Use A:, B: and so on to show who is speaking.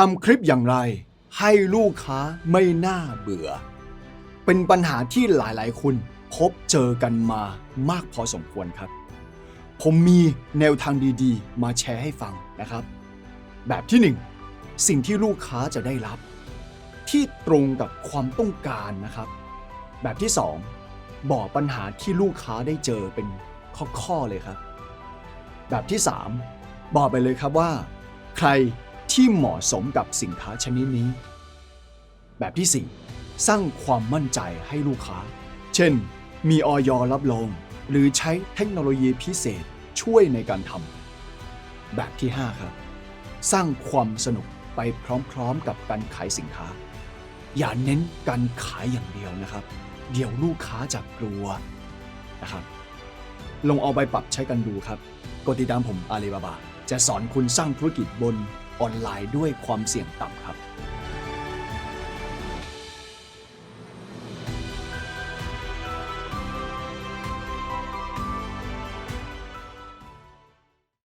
A: ทำคลิปอย่างไรให้ลูกค้าไม่น่าเบื่อ เป็นปัญหาที่หลายๆ คนพบเจอกันมามากพอสมควรครับ ผมมีแนวทางดีๆ มาแชร์ให้ฟังนะครับ แบบที่1สิ่งที่ลูกค้าจะได้รับ ที่ตรงกับความต้องการนะครับ แบบที่2บอกปัญหาที่ลูกค้าได้เจอเป็นข้อๆเลยครับ แบบที่3บอกไปเลยครับว่า ใคร ที่เหมาะสมกับสินค้าชนิดนี้ แบบที่ 4 สร้างความมั่นใจให้ลูกค้า เช่น มีออยรับรอง หรือใช้เทคโนโลยีพิเศษช่วยในการทำแบบที่ 5 ครับ สร้างความสนุกไปพร้อมๆกับการขายสินค้า อย่าเน้นการขายอย่างเดียวนะครับ เดี๋ยวลูกค้าจะกลัวนะครับลองเอาไปปรับใช้กันดูครับ กดติดตามผมอาลีบาบา จะสอนคุณสร้างธุรกิจบน ออนไลน์ด้วยความเสี่ยงต่ำ